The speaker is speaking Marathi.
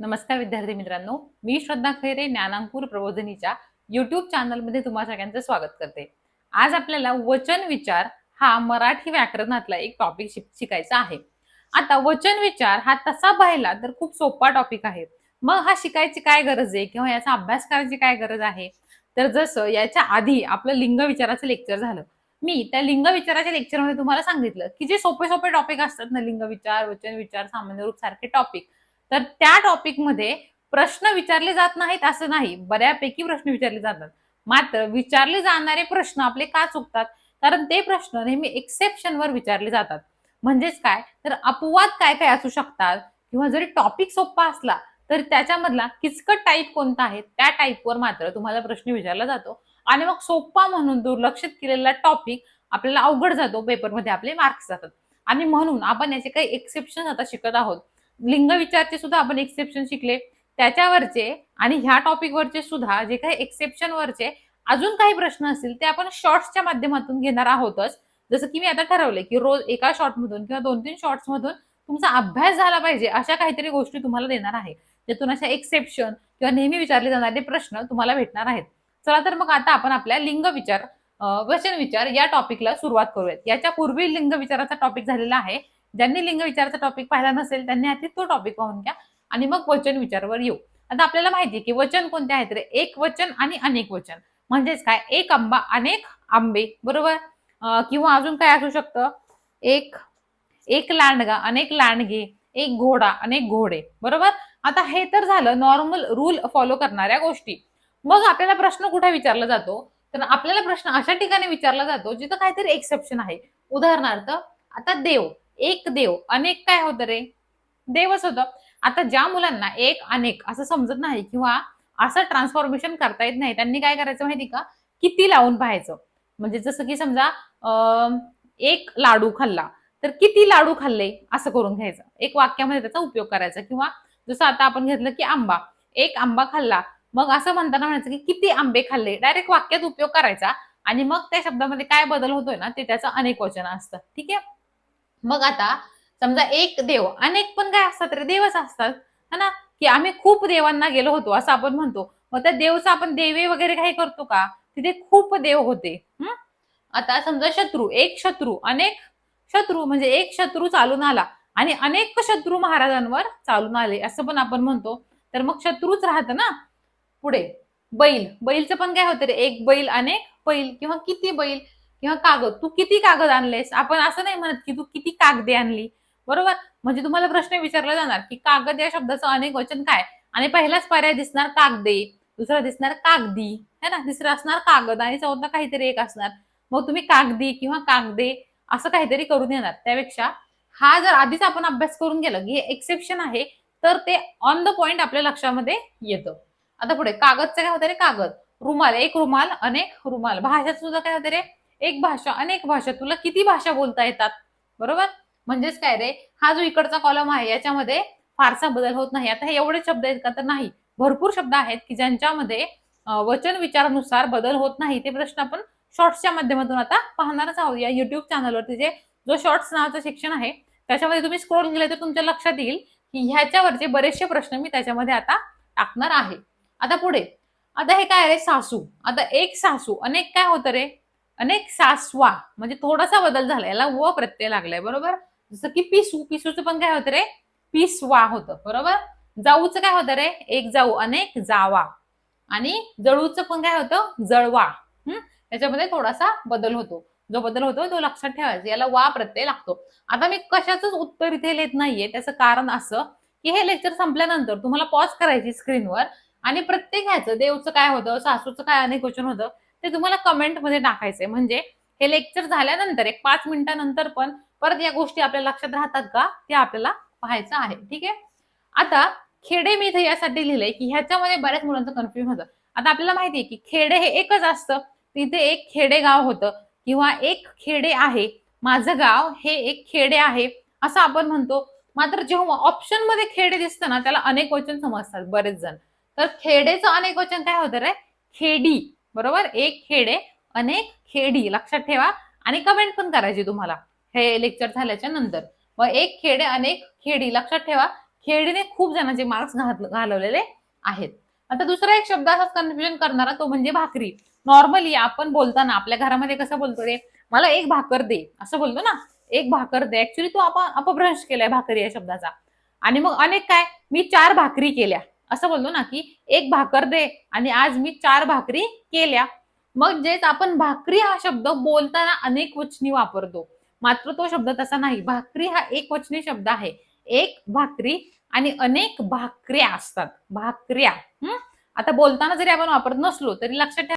नमस्कार विद्यार्थी मित्रांनो मी श्रद्धा खैरे ज्ञानांकुर प्रबोधनीच्या युट्यूब चॅनलमध्ये तुम्हा सगळ्यांचं स्वागत करते. आज आपल्याला वचन विचार हा मराठी व्याकरणातला एक टॉपिक शिकायचा आहे. आता वचन विचार हा तसा पाहिला तर खूप सोपा टॉपिक आहे. मग हा शिकायची काय गरज आहे किंवा याचा अभ्यास करायची काय गरज आहे? तर जसं याच्या आधी आपलं लिंग विचाराचं लेक्चर झालं. मी त्या लिंग विचाराच्या लेक्चरमध्ये तुम्हाला सांगितलं की जे सोपे सोपे टॉपिक असतात ना लिंग विचार वचन विचार सामान्य रूप सारखे टॉपिक तर त्या टॉपिकमध्ये प्रश्न विचारले जात नाहीत असं नाही. बऱ्यापैकी प्रश्न विचारले जातात. मात्र विचारले जाणारे प्रश्न आपले का चुकतात? कारण ते प्रश्न नेहमी एक्सेप्शनवर विचारले जातात. म्हणजेच काय? तर अपवाद काय काय असू शकतात? किंवा जरी टॉपिक सोपा असला तर त्याच्यामधला किचकट टाईप कोणता आहे? त्या टाईपवर मात्र तुम्हाला प्रश्न विचारला जातो. आणि मग सोपा म्हणून दुर्लक्षित केलेला टॉपिक आपल्याला अवघड जातो. पेपरमध्ये आपले मार्क्स जातात. आणि म्हणून आपण याचे काही एक्सेप्शन आता शिकत आहोत. लिंग विचारचे सुद्धा आपण एक्सेप्शन शिकले. त्याच्यावरचे आणि ह्या टॉपिकवरचे सुद्धा जे काही एक्सेप्शन वरचे अजून काही प्रश्न असतील ते आपण शॉर्ट्सच्या माध्यमातून घेणार आहोतच. जसं की मी आता ठरवले की रोज एका शॉर्टमधून किंवा दोन तीन शॉर्ट्स मधून तुमचा अभ्यास झाला पाहिजे अशा काहीतरी गोष्टी तुम्हाला देणार आहे. ज्यातून अशा एक्सेप्शन किंवा नेहमी विचारले जाणारे प्रश्न तुम्हाला भेटणार आहेत. चला तर मग आता आपण आपल्या लिंग विचार वचन विचार या टॉपिकला सुरुवात करूयात. याच्या पूर्वी लिंग विचाराचा टॉपिक झालेला आहे. ज्यांनी लिंग विचाराचा टॉपिक पाहिला नसेल त्यांनी आधी तो टॉपिक पाहून घ्या आणि मग वचन विचारवर येऊ. आता आपल्याला माहिती आहे की वचन कोणते आहेत रे एक वचन आणि अनेक वचन. म्हणजेच काय? एक आंबा अनेक आंबे बरोबर? किंवा अजून काय असू शकतं? एक एक लांडगा अनेक लांडगे एक घोडा अनेक घोडे बरोबर? आता हे तर झालं नॉर्मल रूल फॉलो करणाऱ्या गोष्टी. मग आपल्याला प्रश्न कुठे विचारला जातो? तर आपल्याला प्रश्न अशा ठिकाणी विचारला जातो जिथं काहीतरी एक्सेप्शन आहे. उदाहरणार्थ आता देव. एक देव अनेक काय होतं रे? देवच होतं. आता ज्या मुलांना एक अनेक असं समजत नाही किंवा असं ट्रान्सफॉर्मेशन करता येत नाही त्यांनी काय करायचं माहिती का? किती लावून पाहायचं. म्हणजे जसं की समजा एक लाडू खाल्ला तर किती लाडू खाल्ले? असं करून घ्यायचं. एक वाक्यामध्ये त्याचा उपयोग करायचा. किंवा जसं आता आपण घेतलं की आंबा. एक आंबा खाल्ला मग असं म्हणताना म्हणायचं की किती आंबे खाल्ले? डायरेक्ट वाक्यात उपयोग करायचा. आणि मग त्या शब्दामध्ये काय बदल होतोय ना ते त्याचं अनेक वचन असतं. ठीक आहे? मग आता समजा एक देव अनेक पण काय असतात रे देवच असतात. है ना? की आम्ही खूप देवांना गेलो होतो असं आपण म्हणतो. मग त्या देवचा आपण देवे वगैरे काही करतो का? तिथे खूप देव होते. आता समजा शत्रू एक शत्रू अनेक शत्रू म्हणजे एक शत्रू चालून आला आणि अनेक शत्रू महाराजांवर चालून आले असं पण आपण म्हणतो. तर मग शत्रूच राहतं ना? पुढे. बैल. बैलचं पण काय होतं रे? एक बैल अनेक बैल किंवा किती बैल? किंवा कागद तू किती कागद आणलेस? आपण असं नाही म्हणत की तू किती कागदे आणली. बरोबर? म्हणजे तुम्हाला प्रश्न विचारला जाणार की कागद या शब्दाचं अनेक वचन काय? आणि पहिलाच पर्याय दिसणार कागदे दुसरा दिसणार कागदी है ना? तिसरा असणार कागद आणि चौथा काहीतरी एक असणार. मग तुम्ही कागदी किंवा कागदे असं काहीतरी करून येणार. त्यापेक्षा हा जर आधीच आपण अभ्यास करून गेलं की हे एक्सेप्शन आहे तर ते ऑन द पॉइंट आपल्या लक्षामध्ये येतं. आता पुढे कागदचं काय होतं रे? कागद. रुमाल एक रुमाल अनेक रुमाल. भाषेत सुद्धा काय होतं रे? एक भाषा अनेक भाषा तुला किती भाषा बोलता येतात? बरोबर? म्हणजेच काय रे? हा जो इकडचा कॉलम आहे याच्यामध्ये फारसा बदल होत नाही. आता हे एवढे शब्द आहेत का? तर नाही. भरपूर शब्द आहेत की ज्यांच्यामध्ये वचन विचारानुसार बदल होत नाही. ते प्रश्न आपण शॉर्ट्सच्या माध्यमातून आता पाहणारच आहोत. या युट्यूब चॅनलवरती जे जो शॉर्ट्स नावाचं शिक्षण आहे त्याच्यामध्ये तुम्ही स्क्रोल केले तर तुमच्या लक्षात येईल की ह्याच्यावरचे बरेचसे प्रश्न मी त्याच्यामध्ये आता टाकणार आहे. आता पुढे. आता हे काय रे सासू. आता एक सासू. अनेक काय होतं रे? अनेक सासवा म्हणजे थोडासा बदल झाला. याला व प्रत्यय लागलाय बरोबर? जसं की पिसू पिसूचं पण काय होतं रे? पिसवा होतं बरोबर? जाऊचं काय होतं रे? एक जाऊ अनेक जावा. आणि जळूचं पण काय होतं? जळवा. हम्म याच्यामध्ये थोडासा बदल होतो. जो बदल होतो तो लक्षात ठेवायचा. याला वा प्रत्यय लागतो. आता मी कशाच उत्तर इथे लिहित नाहीये. त्याचं कारण असं की हे लेक्चर संपल्यानंतर तुम्हाला पॉज करायची स्क्रीनवर आणि प्रत्येक ह्याचं देवचं काय होतं? सासूचं काय अनेक वचन होतं? ते तुम्हाला कमेंटमध्ये टाकायचंय. म्हणजे हे लेक्चर झाल्यानंतर एक पाच मिनिटानंतर पण परत या गोष्टी आपल्या लक्षात राहतात का? ते आपल्याला पाहायचं आहे. ठीक आहे? आता खेडे मी इथे यासाठी लिहिलंय की ह्याच्यामध्ये बऱ्याच मुलांचं कन्फ्युजन होतं. आता आपल्याला माहिती आहे की खेडे हे एकच असतं. तिथे एक खेडे गाव होतं किंवा एक खेडे आहे. माझं गाव हे एक खेडे आहे. असं आपण म्हणतो. मात्र जेव्हा ऑप्शनमध्ये खेडे दिसतं ना त्याला अनेक वचन समजतात बरेच जण. तर खेडेचं अनेक वचन काय होतं रे? खेडी. बरोबर? एक खेडे अनेक खेडी लक्षात ठेवा. आणि कमेंट पण करायची तुम्हाला. हे लेक्चर झाल्याच्यानंतर. मग एक खेडे अनेक खेडी लक्षात ठेवा. खेडीने खूप जणांचे मार्क्स घालवलेले आहेत. आता दुसरा एक शब्द असाच कन्फ्युजन करणारा तो म्हणजे भाकरी. नॉर्मली आपण बोलताना आपल्या घरामध्ये कसं बोलतो रे मला एक भाकर दे. असं बोलतो ना? एक भाकर दे. ऍक्च्युली तो आपण अपभ्रंश केलाय भाकरी या शब्दाचा. आणि मग अनेक काय? मी चार भाकरी केल्या. असं बोललो ना की एक भाकर दे आणि आज मी चार भाकरी केल्या. मग जेच आपण भाकरी हा शब्द बोलताना अनेक वचनी वापरतो. मात्र तो शब्द तसा नाही. भाकरी हा एक वचनी शब्द आहे. एक भाकरी आणि अनेक भाकऱ्या असतात. भाकऱ्या. हम्म आता बोलताना जरी आपण वापरत नसलो तरी लक्षात ठेवा.